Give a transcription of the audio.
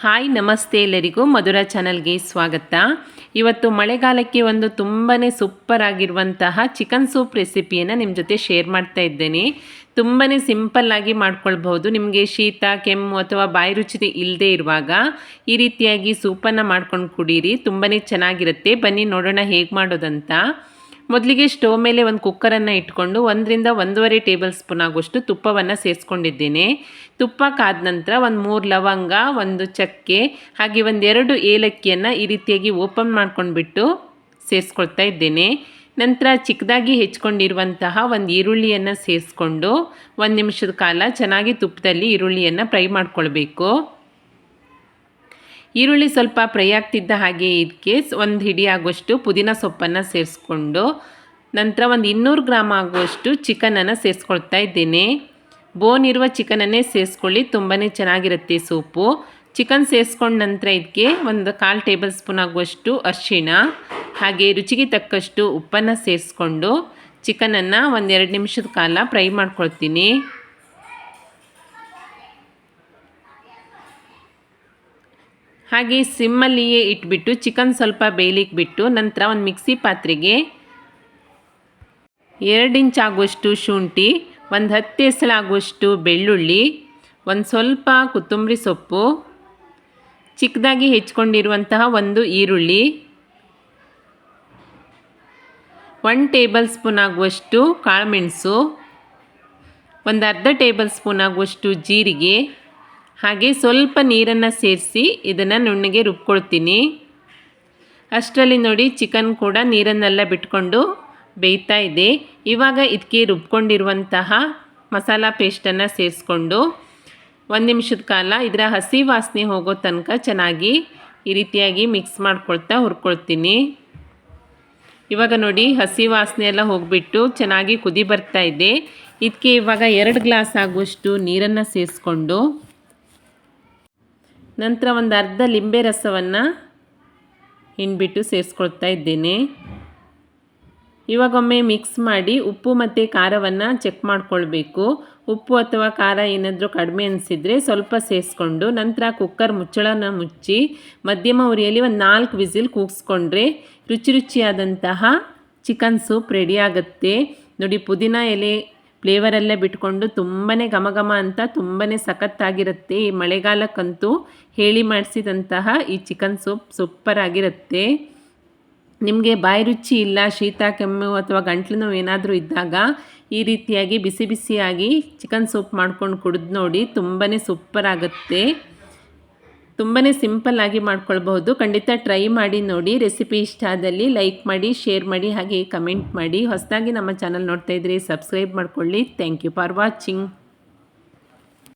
Hi, ನಮಸ್ತೆ ಎಲ್ಲರಿಗೂ ಮಧುರ ಚಾನಲ್ಗೆ ಸ್ವಾಗತ. ಇವತ್ತು ಮಳೆಗಾಲಕ್ಕೆ ಒಂದು ತುಂಬಾ ಸೂಪರ್ ಆಗಿರುವಂತಹ ಚಿಕನ್ ಸೂಪ್ ರೆಸಿಪಿಯನ್ನು ನಿಮ್ಮ ಜೊತೆ ಶೇರ್ ಮಾಡ್ತಾ ಇದ್ದೇನೆ. ತುಂಬಾ ಸಿಂಪಲ್ಲಾಗಿ ಮಾಡ್ಕೊಳ್ಬಹುದು. ನಿಮಗೆ ಶೀತ, ಕೆಮ್ಮು ಅಥವಾ ಬಾಯಿ ರುಚಿ ಇಲ್ಲದೆ ಇರುವಾಗ ಈ ರೀತಿಯಾಗಿ ಸೂಪನ್ನು ಮಾಡ್ಕೊಂಡು ಕುಡೀರಿ. ತುಂಬಾ ಚೆನ್ನಾಗಿರುತ್ತೆ. ಬನ್ನಿ ನೋಡೋಣ ಹೇಗೆ ಮಾಡೋದಂತ. ಮೊದಲಿಗೆ ಸ್ಟವ್ ಮೇಲೆ ಒಂದು ಕುಕ್ಕರನ್ನು ಇಟ್ಕೊಂಡು ಒಂದರಿಂದ ಒಂದೂವರೆ ಟೇಬಲ್ ಸ್ಪೂನ್ ಆಗುವಷ್ಟು ತುಪ್ಪವನ್ನು ಸೇರಿಸ್ಕೊಂಡಿದ್ದೇನೆ. ತುಪ್ಪ ಕಾದ ನಂತರ ಒಂದು ಮೂರು ಲವಂಗ, ಒಂದು ಚಕ್ಕೆ, ಹಾಗೆ ಒಂದೆರಡು ಏಲಕ್ಕಿಯನ್ನು ಈ ರೀತಿಯಾಗಿ ಓಪನ್ ಮಾಡ್ಕೊಂಡ್ಬಿಟ್ಟು ಸೇರಿಸ್ಕೊಳ್ತಾ ಇದ್ದೇನೆ. ನಂತರ ಚಿಕ್ಕದಾಗಿ ಹೆಚ್ಕೊಂಡಿರುವಂತಹ ಒಂದು ಈರುಳ್ಳಿಯನ್ನು ಸೇರಿಸ್ಕೊಂಡು ಒಂದು ನಿಮಿಷದ ಕಾಲ ಚೆನ್ನಾಗಿ ತುಪ್ಪದಲ್ಲಿ ಈರುಳ್ಳಿಯನ್ನು ಫ್ರೈ ಮಾಡ್ಕೊಳ್ಬೇಕು. ಈರುಳ್ಳಿ ಸ್ವಲ್ಪ ಫ್ರೈ ಆಗ್ತಿದ್ದ ಹಾಗೆ ಇದಕ್ಕೆ ಒಂದು ಹಿಡಿ ಆಗುವಷ್ಟು ಪುದೀನ ಸೊಪ್ಪನ್ನು ಸೇರಿಸ್ಕೊಂಡು ನಂತರ ಒಂದು ಇನ್ನೂರು ಗ್ರಾಮ್ ಆಗುವಷ್ಟು ಚಿಕನನ್ನು ಸೇರಿಸ್ಕೊಳ್ತಾ ಇದ್ದೇನೆ. ಬೋನ್ ಇರುವ ಚಿಕನನ್ನೇ ಸೇರಿಸ್ಕೊಳ್ಳಿ ತುಂಬಾ ಚೆನ್ನಾಗಿರುತ್ತೆ ಸೂಪು. ಚಿಕನ್ ಸೇರಿಸ್ಕೊಂಡ ನಂತರ ಇದಕ್ಕೆ ಒಂದು ಕಾಲು ಟೇಬಲ್ ಸ್ಪೂನ್ ಆಗುವಷ್ಟು ಅರ್ಶಿಣ, ಹಾಗೆ ರುಚಿಗೆ ತಕ್ಕಷ್ಟು ಉಪ್ಪನ್ನು ಸೇರಿಸ್ಕೊಂಡು ಚಿಕನನ್ನು ಒಂದೆರಡು ನಿಮಿಷದ ಕಾಲ ಫ್ರೈ ಮಾಡ್ಕೊಳ್ತೀನಿ. ಹಾಗೆ ಸಿಮ್ಮಲ್ಲಿಯೇ ಇಟ್ಬಿಟ್ಟು ಚಿಕನ್ ಸ್ವಲ್ಪ ಬೇಯಲಿಕ್ಕೆ ಬಿಟ್ಟು ನಂತರ ಒಂದು ಮಿಕ್ಸಿ ಪಾತ್ರೆಗೆ ಎರಡು ಇಂಚ್ ಆಗುವಷ್ಟು ಶುಂಠಿ, ಒಂದು ಹತ್ತು ಎಸಳಾಗುವಷ್ಟು ಬೆಳ್ಳುಳ್ಳಿ, ಒಂದು ಸ್ವಲ್ಪ ಕೊತ್ತಂಬರಿ ಸೊಪ್ಪು, ಚಿಕ್ಕದಾಗಿ ಹೆಚ್ಕೊಂಡಿರುವಂತಹ ಒಂದು ಈರುಳ್ಳಿ ಒನ್ ಟೇಬಲ್ ಸ್ಪೂನ್ ಆಗುವಷ್ಟು ಕಾಳುಮೆಣಸು ಒಂದು ಅರ್ಧ ಟೇಬಲ್ ಸ್ಪೂನ್ ಆಗುವಷ್ಟು ಜೀರಿಗೆ ಹಾಗೆ ಸ್ವಲ್ಪ ನೀರನ್ನು ಸೇರಿಸಿ ಇದನ್ನು ನುಣ್ಣಗೆ ರುಬ್ಕೊಳ್ತೀನಿ. ಅಷ್ಟರಲ್ಲಿ ನೋಡಿ ಚಿಕನ್ ಕೂಡ ನೀರನ್ನೆಲ್ಲ ಬಿಟ್ಕೊಂಡು ಬೇಯ್ತಾ ಇದೆ. ಇವಾಗ ಇದಕ್ಕೆ ರುಬ್ಕೊಂಡಿರುವಂತಹ ಮಸಾಲ ಪೇಸ್ಟನ್ನು ಸೇರಿಸ್ಕೊಂಡು ಒಂದು ನಿಮಿಷದ ಕಾಲ ಇದರ ಹಸಿ ವಾಸನೆ ಹೋಗೋ ತನಕ ಚೆನ್ನಾಗಿ ಈ ರೀತಿಯಾಗಿ ಮಿಕ್ಸ್ ಮಾಡ್ಕೊಳ್ತಾ ಹುರ್ಕೊಳ್ತೀನಿ. ಇವಾಗ ನೋಡಿ ಹಸಿ ವಾಸನೆ ಎಲ್ಲ ಹೋಗಿಬಿಟ್ಟು ಚೆನ್ನಾಗಿ ಕುದಿ ಬರ್ತಾ ಇದೆ. ಇದಕ್ಕೆ ಇವಾಗ ಎರಡು ಗ್ಲಾಸ್ ಆಗುವಷ್ಟು ನೀರನ್ನು ಸೇರಿಸ್ಕೊಂಡು ನಂತರ ಒಂದು ಅರ್ಧ ಲಿಂಬೆ ರಸವನ್ನು ಹಿಂಡ್ಬಿಟ್ಟು ಸೇರಿಸ್ಕೊಳ್ತಾ ಇದ್ದೇನೆ. ಇವಾಗೊಮ್ಮೆ ಮಿಕ್ಸ್ ಮಾಡಿ ಉಪ್ಪು ಮತ್ತು ಖಾರವನ್ನು ಚೆಕ್ ಮಾಡಿಕೊಳ್ಬೇಕು. ಉಪ್ಪು ಅಥವಾ ಖಾರ ಏನಾದರೂ ಕಡಿಮೆ ಅನಿಸಿದರೆ ಸ್ವಲ್ಪ ಸೇರಿಸ್ಕೊಂಡು ನಂತರ ಕುಕ್ಕರ್ ಮುಚ್ಚಳನ ಮುಚ್ಚಿ ಮಧ್ಯಮ ಉರಿಯಲ್ಲಿ ಒಂದು ನಾಲ್ಕು ವಿಸಿಲ್ ಕೂಗಿಸ್ಕೊಂಡ್ರೆ ರುಚಿ ರುಚಿಯಾದಂತಹ ಚಿಕನ್ ಸೂಪ್ ರೆಡಿ ಆಗುತ್ತೆ. ನೋಡಿ ಪುದೀನ ಎಲೆ ಫ್ಲೇವರಲ್ಲೇ ಬಿಟ್ಕೊಂಡು ತುಂಬಾ ಘಮ ಅಂತ ತುಂಬಾ ಸಖತ್ತಾಗಿರುತ್ತೆ. ಈ ಮಳೆಗಾಲಕ್ಕಂತೂ ಹೇಳಿ ಮಾಡಿಸಿದಂತಹ ಈ ಚಿಕನ್ ಸೂಪ್ ಸೂಪರ್ ಆಗಿರುತ್ತೆ ನಿಮಗೆ ಬಾಯಿ ರುಚಿ ಇಲ್ಲ, ಶೀತ, ಕೆಮ್ಮು ಅಥವಾ ಗಂಟ್ಲು ನೋವು ಏನಾದರೂ ಇದ್ದಾಗ ಈ ರೀತಿಯಾಗಿ ಬಿಸಿ ಬಿಸಿಯಾಗಿ ಚಿಕನ್ ಸೂಪ್ ಮಾಡ್ಕೊಂಡು ಕುಡಿದು ನೋಡಿ ತುಂಬಾ ಸೂಪರ್ ಆಗುತ್ತೆ ತುಂಬಾ ಸಿಂಪಲ್ಲಾಗಿ ಮಾಡ್ಕೊಳ್ಬಹುದು. ಖಂಡಿತ ಟ್ರೈ ಮಾಡಿ ನೋಡಿ. ರೆಸಿಪಿ ಇಷ್ಟ ಆದಲ್ಲಿ ಲೈಕ್ ಮಾಡಿ, ಶೇರ್ ಮಾಡಿ, ಹಾಗೆ ಕಮೆಂಟ್ ಮಾಡಿ. ಹೊಸದಾಗಿ ನಮ್ಮ ಚಾನಲ್ ನೋಡ್ತಾ ಇದ್ರಿ ಸಬ್ಸ್ಕ್ರೈಬ್ ಮಾಡ್ಕೊಳ್ಳಿ. Thank you for watching.